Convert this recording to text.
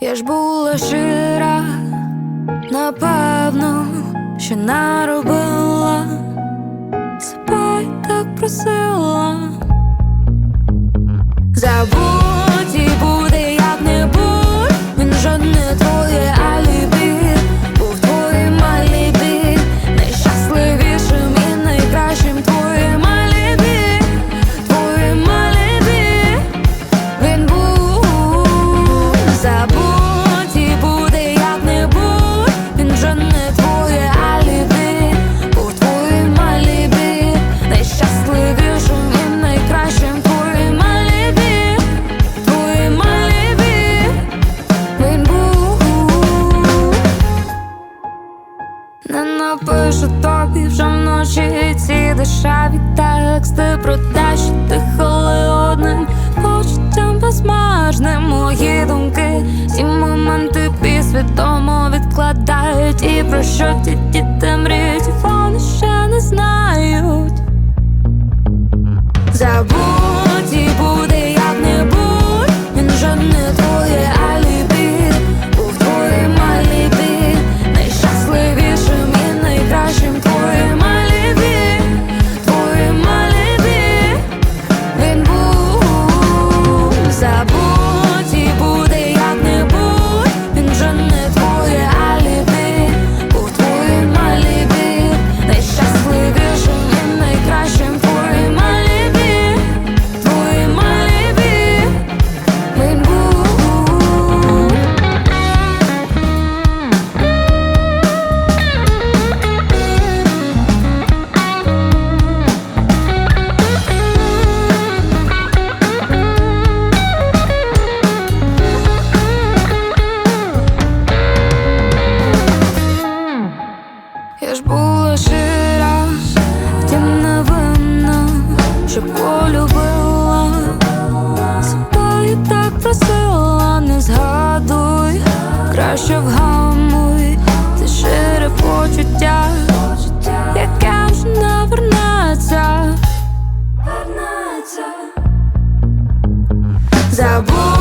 Я ж була щира, напевно, що наробила, себе так просила. Забудь не напишу тобі вже вночі ці дешеві тексти про те, що ти холодним почуттям безмежним мої думки, ці моменти підсвідомо відкладають і про що ті діти мріють, вони ще не знають. Забудь що полюбила. Себе так просила, не згадуй, краще вгамуй, це шире почуття, яке ж не вернеться. Забудь